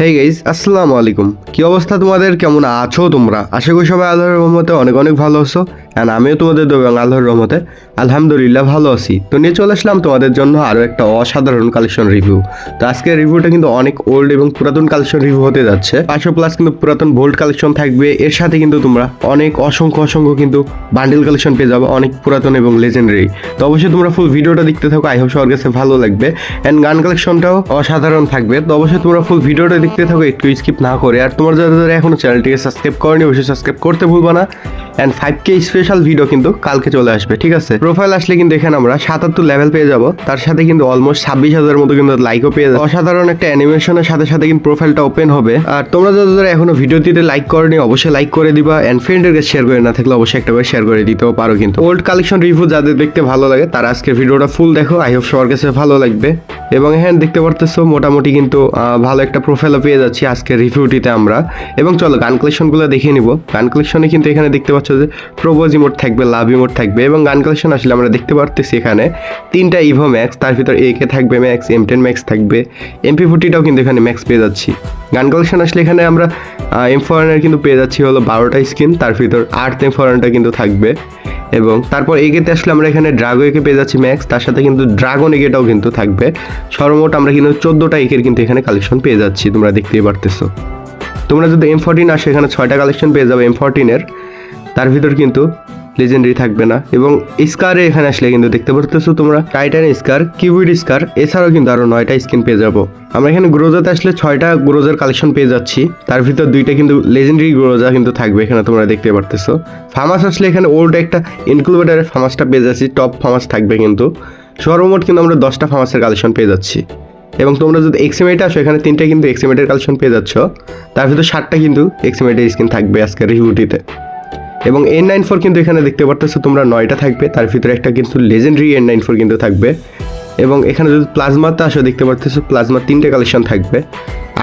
Hey guys আসসালামু আলাইকুম কি অবস্থা তোমাদের? কেমন আছো তোমরা? আশা করি সবাই আল্লাহর রহমতে অনেক অনেক ভালো আছো। অ্যান্ড আমিও তোমাদের দেবো আল্লাহর রহমতে আলহামদুলিল্লাহ ভালো আছি। তো নিয়ে চলে আসলাম তোমাদের জন্য আরও একটা অসাধারণ কালেকশন রিভিউ তো আজকের রিভিউটা কিন্তু অনেক ওল্ড এবং পুরাতন কালেকশন রিভিউ হতে যাচ্ছে। পাঁচশো প্লাস কিন্তু পুরাতন বোল্ড কালেকশন থাকবে। এর সাথে কিন্তু তোমরা অনেক অসংখ্য অসংখ্য কিন্তু বান্ডেল কালেকশন পেয়ে যাবে, অনেক পুরাতন এবং লেজেন্ডারি তো অবশ্যই তোমরা ফুল ভিডিওটা দেখতে থাকো। আই হোপ সবার কাছে ভালো লাগবে। অ্যান্ড গান কালেকশনটাও অসাধারণ থাকবে। তো অবশ্যই তোমরা ফুল ভিডিওটা দেখতে থাকো, একটু স্কিপ না করে। আর তোমার যারা যারা এখনও চ্যানেলটিকে সাবস্ক্রাইব করেনি, অবশ্যই সাবস্ক্রাইব করতে ভুলবা না। And five K special video কিন্তু কালকে চলে আসবে, ঠিক আছে? প্রোফাইল আসলে কিন্তু এখানে আমরা সাতাত্তর লেভেল পেয়ে যাব। তার সাথে কিন্তু অলমোস্ট ছাব্বিশ হাজার মতো কিন্তু লাইকও পেয়ে যাবে। অসাধারণ একটা অ্যানিমেশনের সাথে সাথে কিন্তু প্রোফাইলটা ওপেন হবে। আর তোমরা যারা যারা এখনও ভিডিওটিতে লাইক করেনি, অবশ্যই লাইক করে দিবা। অ্যান্ড ফ্রেন্ডের কাছে শেয়ার করে না থাকলে অবশ্যই একটা করে শেয়ার করে দিতেও পারো কিন্তু। ওল্ড কালেকশন রিভিউ যাদের দেখতে ভালো লাগে, তারা আজকে ভিডিওটা ফুল দেখো। আই হোপ সবার কাছে ভালো লাগবে। এবং হ্যাঁ দেখতে পারতেছো, মোটামুটি কিন্তু ভালো একটা প্রোফাইলও পেয়ে যাচ্ছি আজকের রিভিউটিতে আমরা। এবং চলো গান কালেকশনগুলো দেখে নিব। গান কালেকশনে কিন্তু এখানে দেখতে পাচ্ছ যে প্রোপোজ ইমোট থাকবে, লাভ ইমোট থাকবে এবং গান কালেকশন আসলে আমরা দেখতে পারতেছি এখানে তিনটা ইভো ম্যাক্স তার ভিতর এ কে থাকবে ম্যাক্স এম টেন ম্যাক্স থাকবে। এমপি ফোর্টিটাও কিন্তু এখানে ম্যাক্স পেয়ে যাচ্ছি। গান কালেকশন আসলে এখানে আমরা এম ফরেনের কিন্তু পেয়ে যাচ্ছি হলো বারোটা স্কিন তার ভিতর আট এম ফরেনটা কিন্তু থাকবে। এবং তারপর এগেতে আসলে আমরা এখানে ড্রাগো একে পেয়ে যাচ্ছি ম্যাক্স তার সাথে কিন্তু ড্রাগন এগেটাও কিন্তু থাকবে। সর্বমোট আমরা কিন্তু চোদ্দোটা একের কিন্তু এখানে কালেকশন পেয়ে যাচ্ছি, তোমরা দেখতেই পারতেছো। তোমরা যদি এম ফোরটিন আসে, এখানে ছয়টা কালেকশন পেয়ে যাবে এম ফোরটিনের তার ভিতর কিন্তু লেজেন্ডারি থাকবে না। এবং স্কারে এখানে আসলে কিন্তু দেখতে পারতেছো তোমরা। টাইটান স্কার কিউইড স্কার এছাড়াও কিন্তু আরও নয়টা স্কিন পেয়ে যাব। আমরা এখানে গ্রোজাতে আসলে ছয়টা গ্রোজার কালেকশন পেয়ে যাচ্ছি। তার ভিতর দুইটা কিন্তু লেজেন্ডারি গ্রোজা কিন্তু থাকবে এখানে তোমরা দেখতে পারতেছো। ফার্মাস আসলে এখানে ওল্ড একটা ইনক্লুবেটারের ফার্মাসটা পেয়ে যাচ্ছি টপ ফার্মাস থাকবে কিন্তু। সর্বমোট কিন্তু আমরা দশটা ফার্মাসের কালেকশন পেয়ে যাচ্ছি। এবং তোমরা যদি এক্সিমেটে আসো, এখানে তিনটা কিন্তু এক্সিমেটের কালেকশন পেয়ে যাচ্ছ। তার ভিতর ষাটটা কিন্তু এক্সিমেটের স্কিন থাকবে আজকের রিভিউটিতে এবং এন নাইন ফোর কিন্তু এখানে দেখতে পারতেছো তোমরা নয়টা থাকবে, তার ভিতরে একটা কিন্তু লেজেন্ডারি এন নাইন ফোর কিন্তু থাকবে। এবং এখানে যদি প্লাজমাতে আসো, দেখতে পারতেছো প্লাজমার তিনটে কালেকশন থাকবে।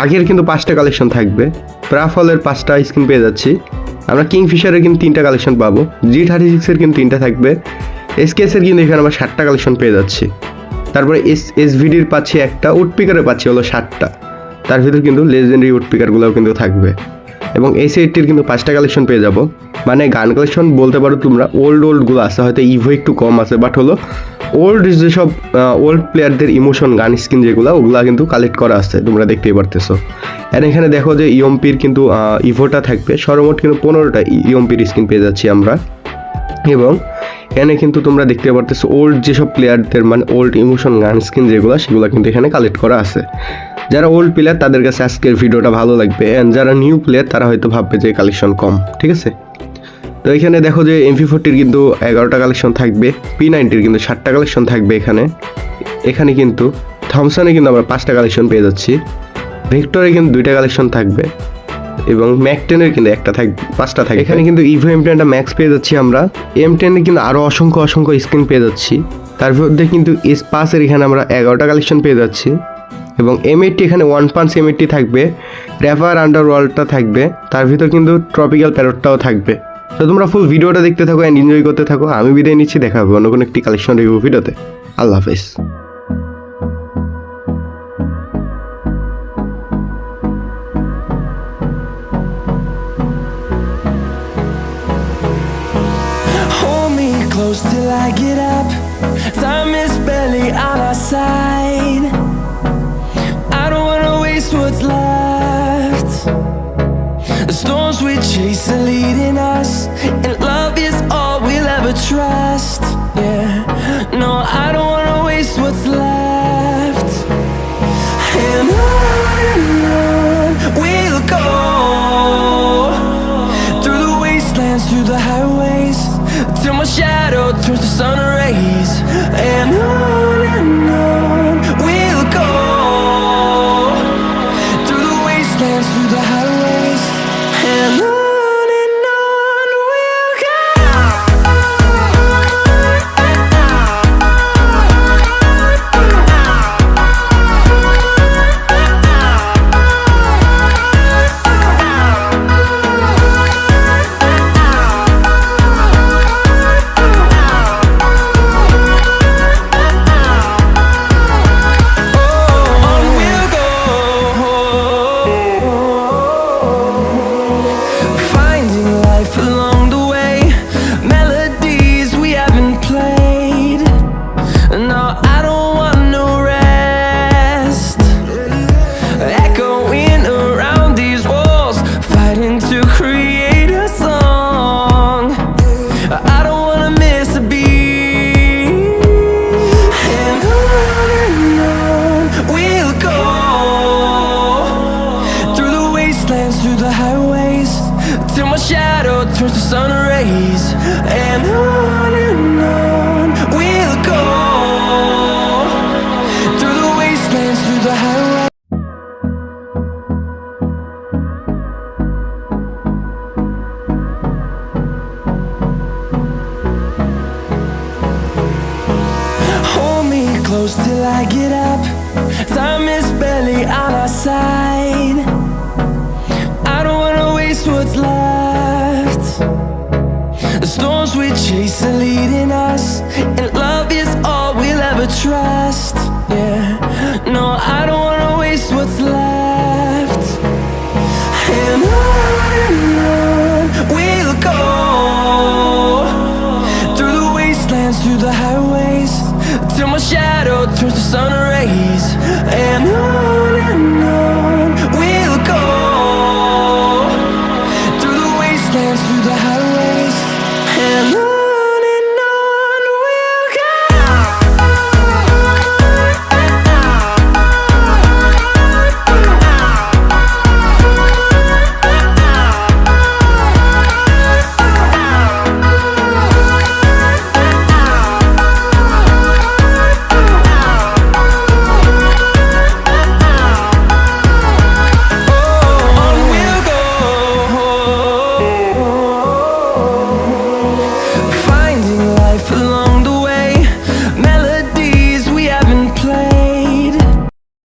আগের কিন্তু পাঁচটা কালেকশন থাকবে। প্রাফলের পাঁচটা স্কিন পেয়ে যাচ্ছি। আমরা কিংফিশারের কিন্তু তিনটা কালেকশন পাবো। জি থার্টি সিক্সের কিন্তু তিনটা থাকবে। এসকেএসের কিন্তু এখানে আমরা ষাটটা কালেকশন পেয়ে যাচ্ছি। তারপরে এস এস ভিডির পাচ্ছি একটা উডপিকারে পাচ্ছি হলো ষাটটা তার ভিতরে কিন্তু লেজেন্ডারি উডপিকারগুলোও কিন্তু থাকবে। এবং এস এইটটির কিন্তু পাঁচটা কালেকশন পেয়ে যাব। মানে গান কালেকশন বলতে পারো তোমরা ওল্ড ওল্ডগুলো আছে, হয়তো ইভো একটু কম আছে বাট হলো ওল্ড যেসব ওল্ড প্লেয়ারদের ইমোশন গান স্কিন যেগুলো, ওগুলো কিন্তু কালেক্ট করা আছে, তোমরা দেখতেই পারতেছো। আর এখানে দেখো যে ইয়ম্পির কিন্তু ইভোটা থাকবে, সর্বমোট কিন্তু পনেরোটা ইয়ম্পির স্কিন পেয়ে যাচ্ছি আমরা। এবং এখানে কিন্তু তোমরা দেখতে পারতেছো ওল্ড যেসব প্লেয়ারদের মানে ওল্ড ইমোশন গান স্কিন যেগুলো, সেগুলো কিন্তু এখানে কালেক্ট করা আছে। যারা ওল্ড প্লেয়ার তাদের কাছে আজকের ভিডিওটা ভালো লাগবে। অ্যান্ড যারা নিউ প্লেয়ার তারা হয়তো ভাববে যে কালেকশন কম, ঠিক আছে? তো এখানে দেখো যে এমপি ফোরটির কিন্তু এগারোটা কালেকশন থাকবে পি নাইনটির কিন্তু ষাটটা কালেকশন থাকবে এখানে। এখানে কিন্তু থমসনে কিন্তু আমরা পাঁচটা কালেকশন পেয়ে যাচ্ছি। ভিক্টরে কিন্তু দুইটা কালেকশন থাকবে এবং ম্যাক টেনের কিন্তু একটা থাকবে পাঁচটা থাকে এখানে কিন্তু ইভো এম টেনটা ম্যাক্স পেয়ে যাচ্ছি আমরা। এম টেনে কিন্তু আরও অসংখ্য অসংখ্য স্ক্রিন পেয়ে যাচ্ছি। তার মধ্যে কিন্তু এস পাসের এখানে আমরা এগারোটা কালেকশন পেয়ে যাচ্ছি। এবং এম এইটটি এখানে ওয়ান পাঞ্চ এম এইটটি থাকবে র্যাপার আন্ডার ওয়ার্ল্ডটা থাকবে, তার ভিতর কিন্তু ট্রপিক্যাল প্যারটটাও থাকবে তো তোমরা ফুল ভিডিওটা দেখতে থাকো অ্যান্ড এনজয় করতে থাকো, আমি বিদায় নিচ্ছি, দেখা হবে অন্য কোনো একটি কালেকশন রিভিউ ভিডিওতে আল্লাহ হাফেজ till I get up. Time is barely on our side. What's left. The storms we chase are leading us, and love is wonder how till my shadow turns to sun rays, and on and on we'll go. Through the wastelands, through the highways. Hold me close till I get up. Time is barely on our side. storms we chase are leading us, and love is all we'll ever trust. Yeah, no, I don't wanna waste what's left.